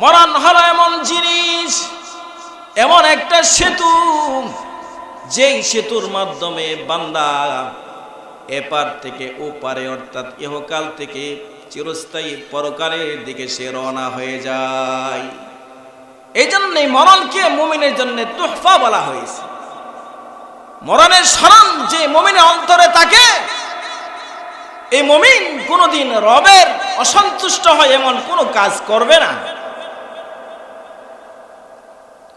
মরণ হল এমন জিনিস, এমন একটা সেতু, যেই সেতুর মাধ্যমে বান্দা এপার থেকে ওপারে, অর্থাৎ ইহকাল থেকে চিরস্থায়ী পরকালের দিকে সে রওনা হয়ে যায়। এই জন্যই মরণকে মুমিনের জন্য তুহফা বলা হয়েছে। মরণের স্মরণ যে মুমিনের অন্তরে থাকে, এই মুমিন কোনোদিন রবের অসন্তুষ্ট হয়, এমন কোনো কাজ করবে না।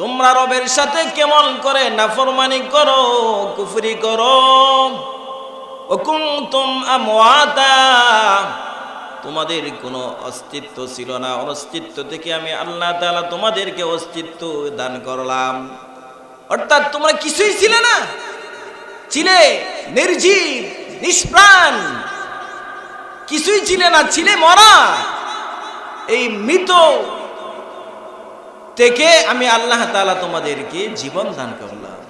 তোমরা রবের সাথে কেমন করে নাফরমানি করো, কুফরি করো? তোমাদের কোনো অস্তিত্ব ছিল না। অস্তিত্ব থেকে আমি আল্লাহ তোমাদেরকে অস্তিত্ব দান করলাম। অর্থাৎ তোমরা কিছুই ছিলে না। ছিলে নির্জীব, নিষ্প্রাণ। কিছুই ছিলে না। ছিলে মরা। এই মৃত থেকে আমি আল্লাহ তালা তোমাদেরকে জীবন দান করলাম।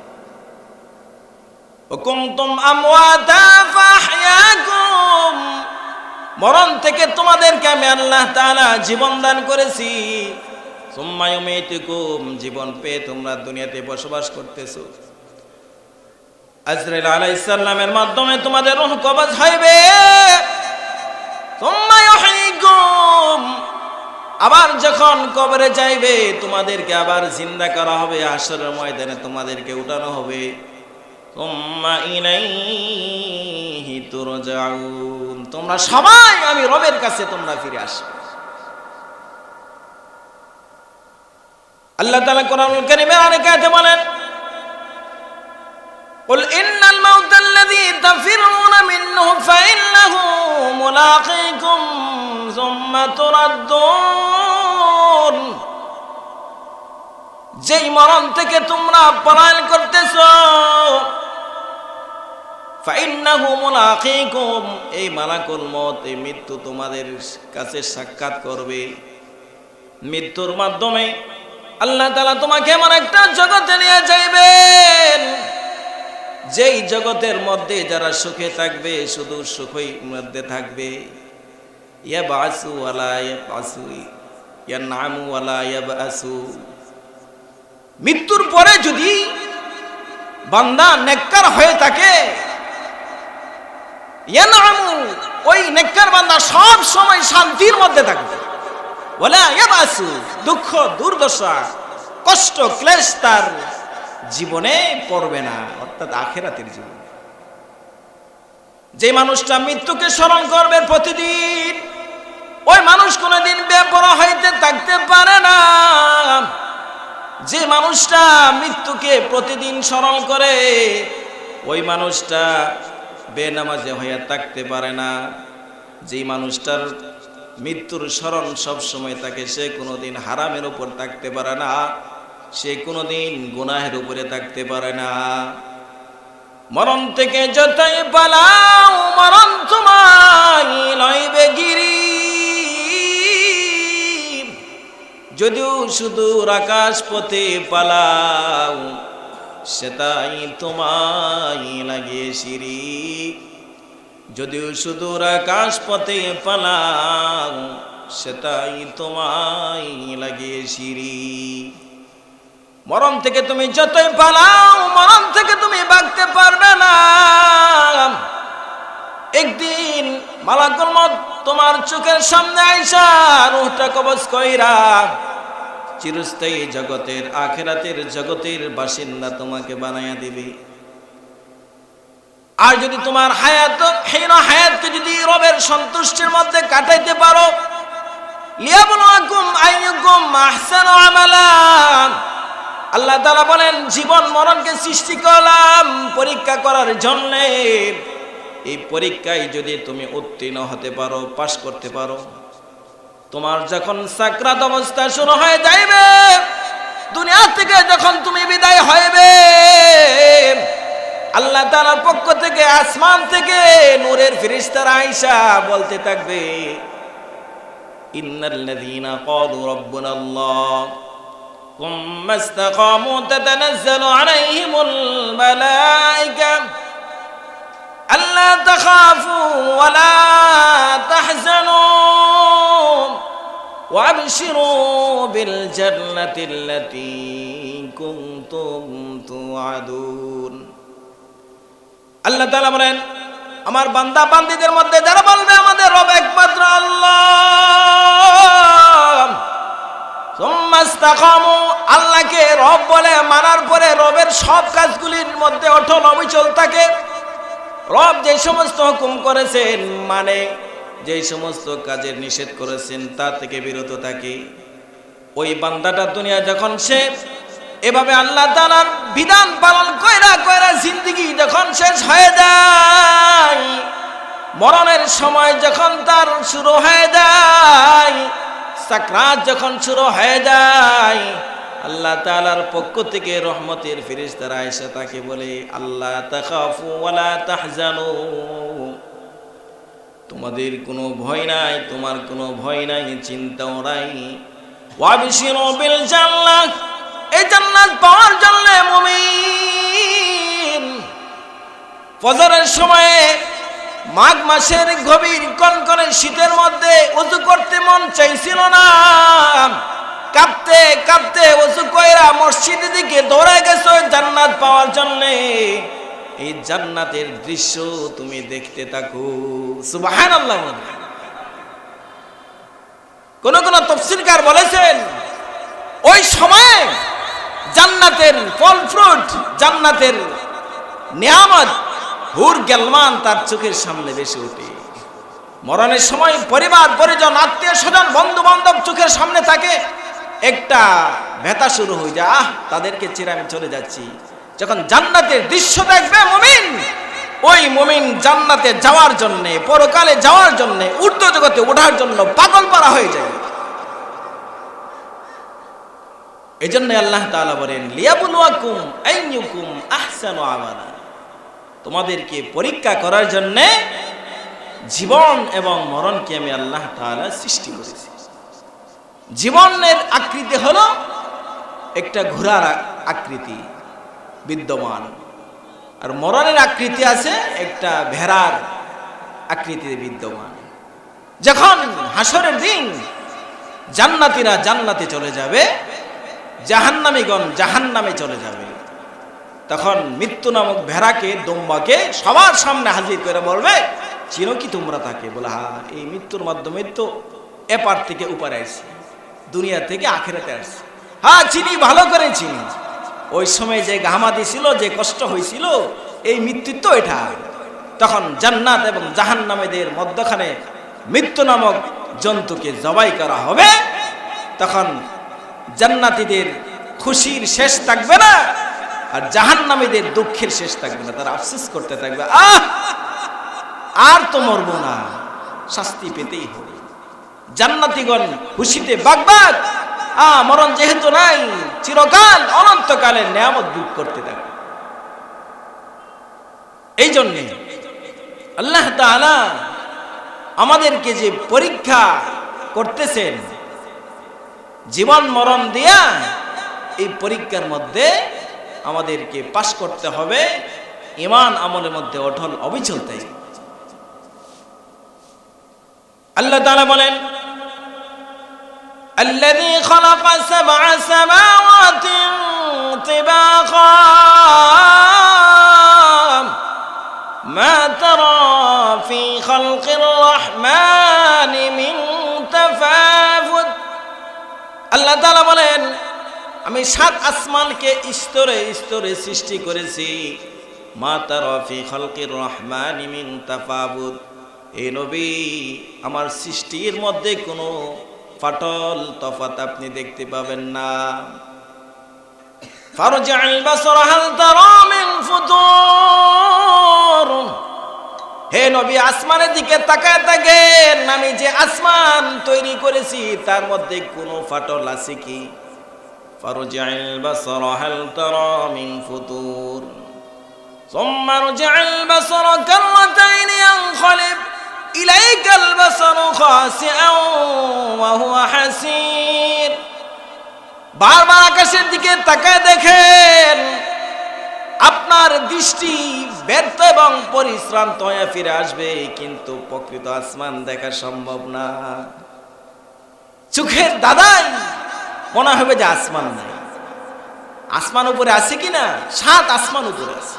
মরণ থেকে তোমাদেরকে আমি আল্লাহ তালা জীবন দান করেছি। জীবন পেয়ে তোমরা দুনিয়াতে বসবাস করতেছো। আজরাইল আলাইহিস সালামের মাধ্যমে তোমাদের রূহ হইবে। সোম্মায়ুহিকুম আবার যখন কবরে যাইবে তোমাদেরকে আবার জিন্দা করা হবে হাসরের ময়দানে তোমাদেরকে উঠানো হবে তুম্মা ইলাইহি তুরজাউন তোমরা সবাই আমি রবের কাছে তোমরা ফিরে আসবে আল্লাহ তাআলা কোরআনুল কারীমে অনেক আয়াতে বলেন قل إن الموت الذي تفرون منه فإنه ملاقيكم ثم تردون যেই মরণ থেকে তোমরা পলায়ন করতেছ ফাইন্নাহু মুলাকিকুম এই মালাকুল মত এই মৃত্যু তোমাদের কাছে সাক্ষাৎ করবে মৃত্যুর মাধ্যমে আল্লাহ তাআলা তোমাকে এমন একটা জগতে নিয়ে যাইবেন যেই জগতের মধ্যে যারা সুখে থাকবে, শুধু সুখই মধ্যে থাকবে। বাসু বাসু মৃত্যুর পরে যদি বান্দা নেককার হয়ে থাকে ওই নেককার বান্দা সব সময় শান্তির মধ্যে থাকবে। বলে দুঃখ, দুর্দশা, কষ্ট, ক্লেশ তার জীবনে পড়বে না, অর্থাৎ আখেরাতের জীবন। যে মানুষটা মৃত্যুকে স্মরণ করবে প্রতিদিন, ওই মানুষ কোনোদিন বেপরা হইতে থাকতে পারে না। যে মানুষটা মৃত্যুকে প্রতিদিন স্মরণ করে, ওই মানুষটা বেনামাজে হইয়া থাকতে পারে না। যে মানুষটার মৃত্যুর স্মরণ সব সময় থাকে, সে কোনোদিন হারামের উপর থাকতে পারে না। সে কোনোদিন গুনাহের উপরে থাকতে পারে না। মরণ থেকে যতই পালাও, মরণ তোমায় লইবে গিরি। যদিও শুধু আকাশ পথে পালাও, সেটাই তোমায় লাগে সিঁড়ি। যদিও সুদূর আকাশ পথে পালাও, সেটাই তোমায় লাগে সিঁড়ি। মরণ থেকে তুমি যতই পালাও, মরণ থেকে তুমি বাঁচতে পারবে না। একদিন মালাকুল মত তোমার চোখের সামনে আইসা রুহটা কবজ কইরা চিরস্থায়ী জগতের, আখেরাতের জগতের বাসিন্দা তোমাকে বানাইয়া দিবে। আর যদি তোমার হায়াত, হীন হায়াতকে যদি রবের সন্তুষ্টির মধ্যে কাটাইতে পারো, লিয়াবলুয়াকুম আইয়ুকুম আহসানু আমালা। আল্লাহ তালা বলেন, জীবন মরণকে সৃষ্টি করলাম পরীক্ষা করার জন্য। এই পরীক্ষায় যদি তুমি উত্তীর্ণ হতে পারো, পাশ করতে পারো, তোমার যখন সাকরাত অবস্থা শুরু হয়ে যাইবে, দুনিয়া থেকে যখন তুমি বিদায় হইবে, আল্লাহ তাআলার পক্ষ থেকে, আসমান থেকে নূরের ফিরিস্তার আইসা বলতে থাকবে ইন্নাল্লাযীনা ক্বালু রাব্বুনাল্লাহ। ثم استقاموا تتنزل عليهم الملائكة ألا تخافوا ولا تحزنوا وأبشروا بالجنة التي كنتم توعدون আল্লাহ তাআলা বলেন আমার বান্দা বান্দীদের মধ্যে যারা বলবে আমাদের রব একমাত্র আল্লাহ সুম্মাস্তাকামু আল্লাহকে রব বলে মানার পরে রবের সব কাজগুলির মধ্যে অটল অবিচল থাকে। রব যে সমস্ত হুকুম করেছেন মানে যে সমস্ত কাজের নিষেধ করেছেন, তা থেকে বিরত থাকে। ওই বান্দাটা দুনিয়া যখন সে এভাবে আল্লাহ তাআলার বিধান পালন কইরা কইরা জিন্দগি যখন শেষ হয়ে যায়, মরণের সময় যখন তার শুরু হয়ে যায় সাকরাত যখন শুরু হয়ে যায়, আল্লাহ তাআলার পক্ষ থেকে রহমতের ফেরেশতারা এসে তাকে বলে আল্লাহ তাখাফু ওয়ালা তাহজানু। তোমাদের কোনো ভয় নাই, তোমার কোনো ভয় নাই, চিন্তাও নাই। ওয়াবিশিরু বিল জান্নাত এই জান্নাত পাওয়ার জন্য মুমিন। ফজরের সময়ে মাঘ মাসের গভীর কনকনে শীতের মধ্যে উজু করতে মন চাইছিল না। কাঁপতে কাঁপতে উজু কইরা মসজিদের দিকে দৌড়ায় গেছো জান্নাত পাওয়ার জন্য। এই জান্নাতের দৃশ্য তুমি দেখতে থাকো। সুবহানাল্লাহ কোন কোন তফসিলকার বলেছেন, ওই সময়ে জান্নাতের ফল ফ্রুট, জান্নাতের নিয়ামত হুর গেলমান তার চোখের সামনে বেশি উঠে মরণের সময় পরিবার, পরিজন, আত্মীয় স্বজন বন্ধু বান্ধব চোখের সামনে থাকে। একটা ব্যথা শুরু হয়ে যায়, আহ, তাদেরকে ছেড়ে আমি চলে যাচ্ছি। যখন জান্নাতের দৃশ্য দেখবে মুমিন, ওই মুমিন জান্নাতে যাওয়ার জন্য, পরকালে যাওয়ার জন্য ঊর্ধ্ব জগতে ওঠার জন্য পাগল পারা হয়ে যায়। এই জন্য আল্লাহ তাআলা বলেন, লিয়াবুলুয়াকুম আইয়ুকুম আহসানু তোমাদেরকে পরীক্ষা করার জন্য জীবন এবং মরণকে আমি আল্লাহ তাআলা সৃষ্টি করেছি। জীবনের আকৃতি হলো একটা ঘোড়ার আকৃতি, বিদ্যমান। আর মরণের আকৃতি আছে একটা ভেড়ার আকৃতিতে বিদ্যমান। যখন হাসরের দিন জান্নাতীরা জান্নাতে চলে যাবে, জাহান্নামীগণ জাহান্নামে চলে যাবে। তখন মৃত্যু নামক ভেড়াকে, দম্বাকে সবার সামনে হাজির করে বলবে, চিনো কি তোমরা তাকে? বলে, হা, এই মৃত্যুর মাধ্যমে তো এপার থেকে উপারে আসছে, দুনিয়া থেকে আখেরাতে আসছে। হ্যাঁ চিনি, ভালো করে চিনি। ওই সময় যে ঘামাদি ছিল, যে কষ্ট হয়েছিল, এই মৃত্যু তো এটা। তখন জান্নাত এবং জাহান্নামেদের মধ্যখানে মৃত্যু নামক জন্তুকে জবাই করা হবে। তখন জান্নাতীদের খুশির শেষ থাকবে না। আর জাহান্নামীদের দুঃখের শেষ থাকবে না, তারা আফসোস করতে থাকবে, আহ, আর তো মরবো না, শাস্তি পেতেই হবে। জান্নাতীগণ খুশিতে বাগবাগ আ মরণ যেহেতু নাই, চিরকাল অনন্তকালের নিয়ামত ভোগ করতে থাকবে। এই জন্যে আল্লাহ তাআলা আমাদেরকে যে পরীক্ষা করতেছেন, জীবন মরণ দিয়া এই পরীক্ষার মধ্যে আমাদেরকে পাশ করতে হবে ইমান আমলের মধ্যে অটল অবিচল তাই আল্লাহ তাআলা বলেন الذي خلق سبع سماوات طباقا ما ترى في خلق الرحمن من تفاوت আল্লাহ তাআলা বলেন আমি সাত আসমানকে স্তরে স্তরে সৃষ্টি করেছি। মা তারা ফি খালকির রহমানি মিন এ নবী, আমার সৃষ্টির মধ্যে কোনো ফাটল তফাত আপনি দেখতে পাবেন না। হে নবী, আসমানের দিকে তাকায় থাকেন আমি যে আসমান তৈরি করেছি, তার মধ্যে কোনো ফাটল আছে কি? فارجع البصر هل ترى من فطور ثم ارجع البصر كرتين ينقلب إليك البصر خاسئا وهو حسير বারবার আকাশের দিকে তাকায় দেখেন আপনার দৃষ্টি ব্যর্থ এবং পরিশ্রান্ত হয়ে ফিরে আসবে কিন্তু প্রকৃত আসমান দেখা সম্ভব না চোখের দাদাই মনে হবে যে আসমান নাই। আসমান উপরে আছে কি না সাত আসমান উপরে আছে।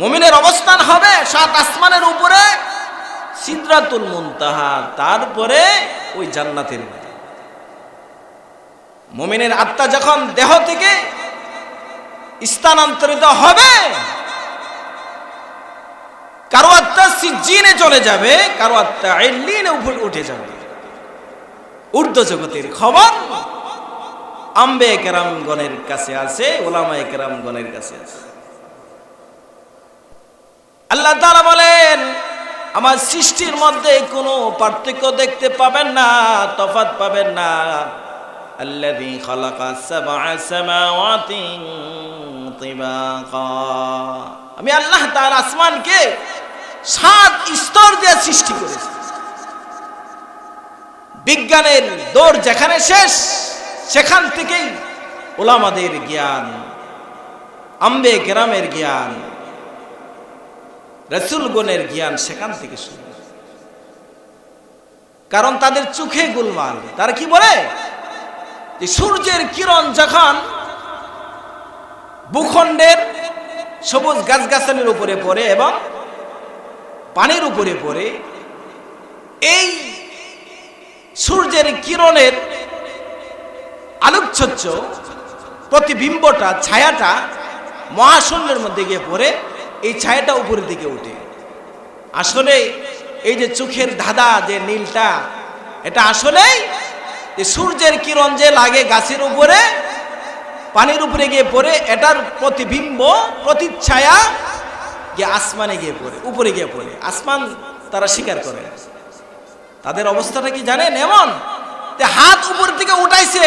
মমিনের অবস্থান হবে সাত আসমানের উপরে, সিদ্রাতুল মুনতাহা, তারপরে ওই জান্নাতের মমিনের আত্মা যখন দেহ থেকে স্থানান্তরিত হবে, কারও আত্মা সিজিনে চলে যাবে, কারও আত্মা উঠে যাবে। ঊর্ধ্ব জগতের খবর আম্বে কেরামগণের কাছে আছে ওলামায় কেরামগণের কাছে আছে। আল্লাহ তারা বলেন, আমার সৃষ্টির মধ্যে কোনো পার্থক্য দেখতে পাবেন না তফাত পাবেন না। আল্লাযী খালাকা সাবআ তিবাকা। আমি আল্লাহ তার আসমানকে সাত স্তর দিয়ে সৃষ্টি করেছি। বিজ্ঞানের দৌড় যেখানে শেষ সেখান থেকেই ওলামাদের জ্ঞান, আম্বে গ্রামের জ্ঞান, রসুলগণের জ্ঞান সেখান থেকে শুরু কারণ তাদের চোখে গুলমাল। তারা কি বলে? যে সূর্যের কিরণ যখন ভূখণ্ডের সবুজ গাছগাছালির উপরে পড়ে এবং পানির উপরে পড়ে, এই সূর্যের কিরণের আলোকচ্ছচ্ছ প্রতিবিম্বটা, ছায়াটা মহাশূন্যের মধ্যে গিয়ে পড়ে, এই ছায়াটা উপরের দিকে উঠে। আসলে এই যে চোখের ধাঁধা যে নীলটা, এটা আসলেই সূর্যের কিরণ যে লাগে গাছের উপরে, পানির উপরে গিয়ে পড়ে, এটার প্রতিবিম্ব, প্রতিচ্ছায়া গিয়ে আসমানে গিয়ে পড়ে, উপরে গিয়ে পড়ে। আসমান তারা স্বীকার করে। তাদের অবস্থাটা কি জানেন? এমন হাত উপর থেকে উঠাইছে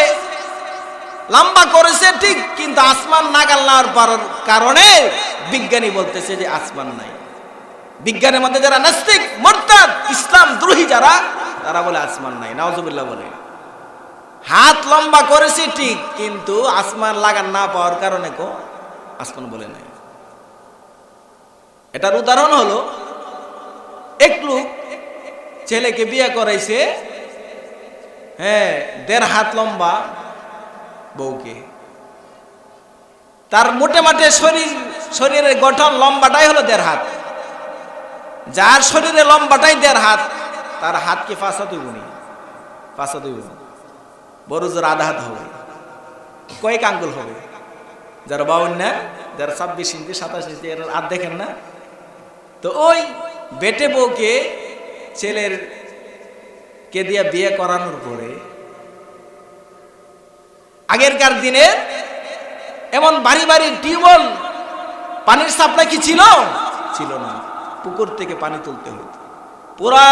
লম্বা করেছে ঠিক, কিন্তু আসমান নাগাল পারার কারণে বিজ্ঞানী বলতেছে যে আসমান নাই। বিজ্ঞানের মধ্যে যারা নাস্তিক, মোরতাদ, ইসলাম দ্রোহী যারা, তারা বলে আসমান নাই। নওয়াজুবিল্লাহ বলে। হাত লম্বা করেছে ঠিক, কিন্তু আসমান লাগান না পাওয়ার কারণে কো আসমান বলে নাই। এটার উদাহরণ হলো, এক লোক ছেলেকে বিয়ে করাইছে হ্যাঁ দেড় হাত লম্বা বউকে। তার মোটে মাঠে শরীর, শরীরের গঠন লম্বাটাই হলো দেড় হাত। যার শরীরে লম্বাটাই দেড় হাত, তার হাত কি ফাঁসা তুই নি ফাঁসা তুই বড় জোর আধা হাত হবে। কয়েক আঙ্গুল হবে। যারা না যারা ছাব্বিশ ইঞ্চি, সাতাশ ইঞ্চি, এর আর দেখেন না। তো ওই বেটে বউকে ছেলের কে দিয়ে বিয়ে করানোর পরে আগেরকার দিনে এমন বাড়ি বাড়ি টিউবওয়েল পানির সাপ্লাই কি ছিল? ছিল না। পুকুর থেকে পানি তুলতে হতো। পুরা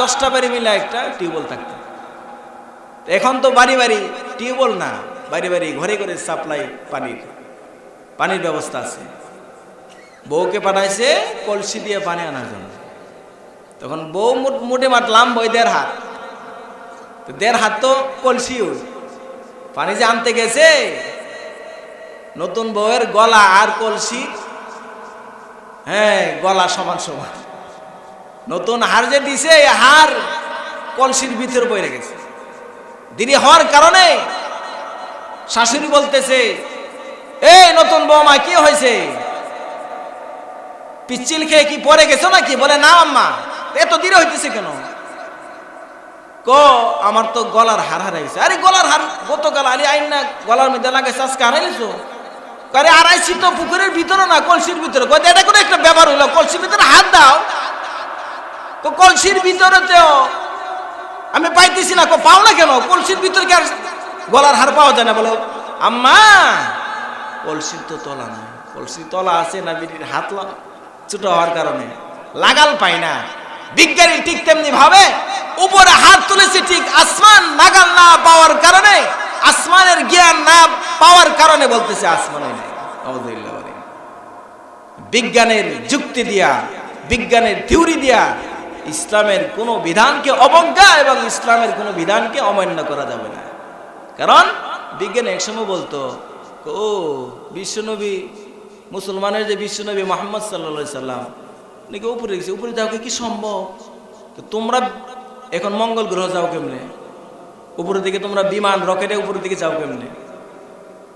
দশটা বাড়ি মিলে একটা টিউবওয়েল থাকতো। এখন তো বাড়ি বাড়ি টিউবওয়েল না, বাড়ি বাড়ি ঘরে ঘরে সাপ্লাই পানির পানির ব্যবস্থা আছে। বউকে পাঠাইছে, কলসি দিয়ে পানি আনার জন্য। তখন বউ মোটে মাতলাম বই দেড় হাত। তো দেড় হাত তো কলসিও। পানি যে আনতে গেছে? নতুন বউয়ের গলা আর কলসি? হ্যাঁ গলা সমান সমান। নতুন হার যে দিছে হার কলসির ভিতরে বয়ে গেছে। দেরি হওয়ার কারণে শাশুড়ি বলতেছে এই নতুন বৌমা, কি হয়েছে? পিচ্ছিল খেয়ে কি পরে গেছো নাকি? বলে, না, আম্মা, এত দেরি হইতেছে কেন? ক, আমার তো গলার হার হারাইছে। আরে গলার হার, গতকাল আলি আইন না, গলার মধ্যে লাগাইছে, আজকে হারাইছো? আরে আড়াইছি তো পুকুরের ভিতরে না, কলসির ভিতরে? কয় এটা করে একটা ব্যাপার হইল? কলসির ভিতরে হাত দাও। তো কলসির ভিতরে তো, আমি পাইতেছি না কো পাও না কেন? কলসির ভিতরে কি গলার হার পাওয়া যায় না? বলো, আম্মা, কলসির তো তলা না কলসির তলা আছে না বিটির হাত ছোট হওয়ার কারণে। লাগাল পাই না। বিজ্ঞানী ঠিক তেমনি ভাবে, উপরে হাত তুলেছে ঠিক আসমান, নাগাল না পাওয়ার কারণে, আসমানের জ্ঞান না পাওয়ার কারণে বলতেছে আসমানে বিজ্ঞানের যুক্তি দিয়া, বিজ্ঞানের থিওরি দিয়া, ইসলামের কোনো বিধানকে অবজ্ঞা এবং ইসলামের কোনো বিধানকে অমান্য করা যাবে না। কারণ, বিজ্ঞান একসময় বলতো, ও, বিশ্বনবী, মুসলমানের যে বিশ্বনবী মোহাম্মদ সাল্লা সাল্লাম নাকি উপরে গেছে উপরে যাও কি সম্ভব? তোমরা এখন মঙ্গল গ্রহ যাও কেমনে? উপরের দিকে তোমরা বিমান, রকেটে উপরের দিকে যাও কেমনে?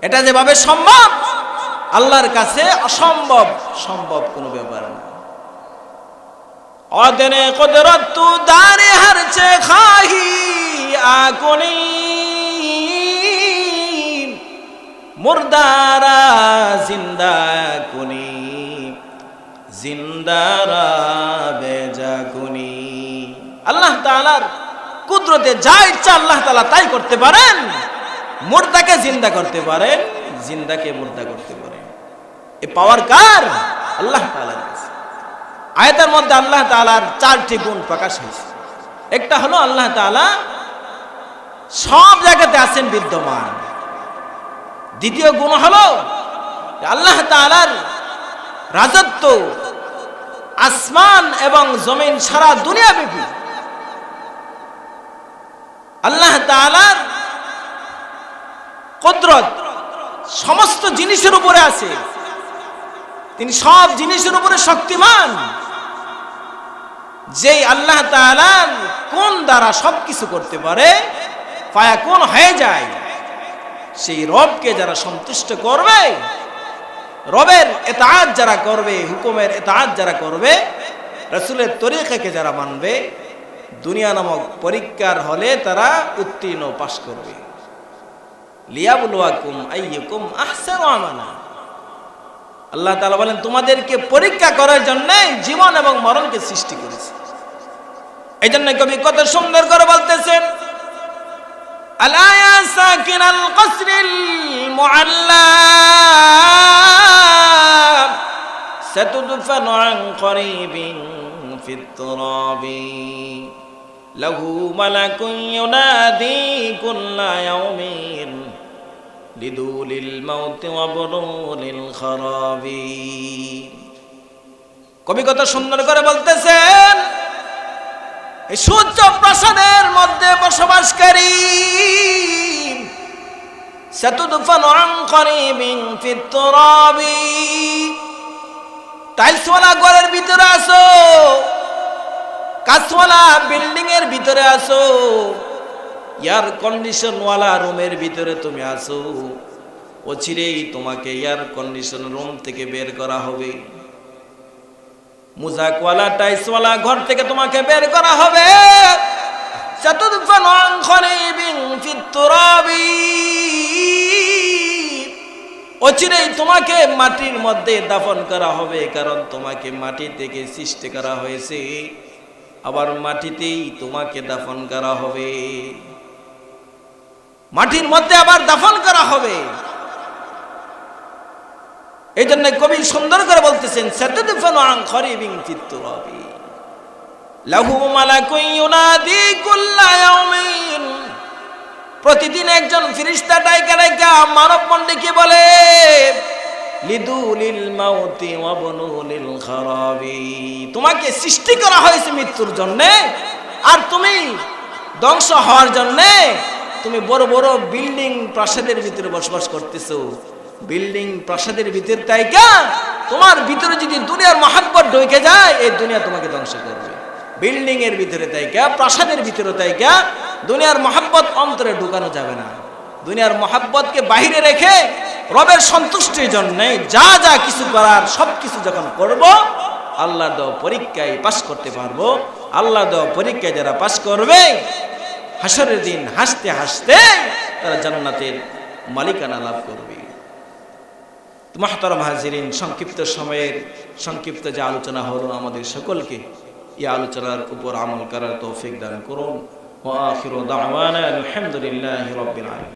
এটা যেভাবে সম্ভব, আল্লাহর কাছে অসম্ভব, সম্ভব কোনো ব্যাপার না। অদেনে কদরত তু দারে হারছে খাহি আগুনি। মুর্দারা জিন্দা কুনি জিন্দারা বেজা কুনি আল্লাহ তাআলার কুদরতে যা ইচ্ছা আল্লাহ তাআলা তাই করতে পারেন। মুর্দাকে জিন্দা করতে পারেন, জিন্দাকে মুর্দা করতে পারেন। এ পাওয়ার কার? আল্লাহ তাআলার কাছে। আয়াতের মধ্যে আল্লাহ তাআলার চারটি গুণ প্রকাশ হয়েছে। একটা হলো আল্লাহ তাআলা সব জায়গাতে আছেন বিদ্যমান। দ্বিতীয় গুণ হলো আল্লাহ তাআলার রাজত্ব আসমান এবং জমিন সারা দুনিয়া ব্যাপী আল্লাহ তাআলার কুদরত সমস্ত জিনিসের উপরে আছে। তিনি সব জিনিসের উপরে শক্তিমান। যেই আল্লাহ তাআলা কোন দ্বারা সবকিছু করতে পারে পায়া কোন হয়ে যায়। সেই রবকে যারা সন্তুষ্ট করবে রবের এতাহাত যারা করবে, হুকুমের এতাহাত যারা করবে, রসুলের তরিকাকে যারা মানবে, দুনিয়া নামক পরীক্ষার হলে তারা উত্তীর্ণ পাশ করবে। আল্লাহ বলেন, তোমাদেরকে পরীক্ষা করার জন্য জীবন এবং মরণকে সৃষ্টি করেছে। এই জন্য কবি কত সুন্দর করে বলতেছেন? আল্লাহ ستدفن عن قريب في التراب له ملك ينادي كل يوم لدول الموت وبرول الخراب কবি কত সুন্দর করে বলতেছেন এই সূর্য প্রাসাদের মধ্যে বসবাসকারী সেতুদুফান করিবিং ফিতরাবি টাইলসওয়ালা ঘরের ভিতরে আসো। কাঁচওয়ালা বিল্ডিং এর ভিতরে আসো। এয়ার কন্ডিশনওয়ালা রুমের ভিতরে তুমি আসো। অচিরেই তোমাকে এয়ার কন্ডিশন রুম থেকে বের করা হবে। মুজাকওয়ালা টাইসওয়ালা ঘর থেকে তোমাকে বের করা হবে। চতুর্থ চাতুদফান খরিবিন ফিতুরাবি অচিরেই তোমাকে মাটির মধ্যে দাফন করা হবে, কারণ তোমাকে মাটি থেকে সৃষ্টি করা হয়েছে। আবার মাটিতেই তোমাকে দাফন করা হবে। মাটির মধ্যে আবার দাফন করা হবে। এই জন্য কবি সুন্দর করে বলতেছেন লাহু প্রতিদিন একজন ফেরেশতা ডাইকা ডাইকা মানব মণ্ডলীকে বলে? তোমাকে সৃষ্টি করা হয়েছে মৃত্যুর জন্যে, আর তুমি ধ্বংস হওয়ার জন্যে তুমি বড় বড় বিল্ডিং প্রাসাদের ভিতরে বসবাস করতেছো। বিল্ডিং প্রাসাদের ভিতর তাইকা তোমার ভিতরে যদি দুনিয়ার মহাব্বত ঢুকে যায়, এই দুনিয়া তোমাকে ধ্বংস করবে। বিল্ডিং এর ভিতরে তাইকা প্রাসাদের ভিতরে তাইকা দুনিয়ার মহাব্বত অন্তরে ঢুকানো যাবে না। দুনিয়ার মহাব্বতকে বাহিরে রেখে রবের সন্তুষ্টির জন্য যা যা কিছু করার সব কিছু যখন করব আল্লাহ দেওয়া পরীক্ষায় পাশ করতে পারব। আল্লাহ দেওয়া পরীক্ষায় যারা পাশ করবে, হাসরের দিন হাসতে হাসতে তারা জান্নাতের মালিকানা লাভ করবে। মাহতারাম হাজিরিন, সংক্ষিপ্ত সময়ের, সংক্ষিপ্ত যে আলোচনা হলো আমাদের সকলকে এই আলোচনার উপর আমল করার তৌফিক দান করুন। ওয়া আখিরু দাওয়ানা আলহামদুলিল্লাহি রাব্বিল আলামিন।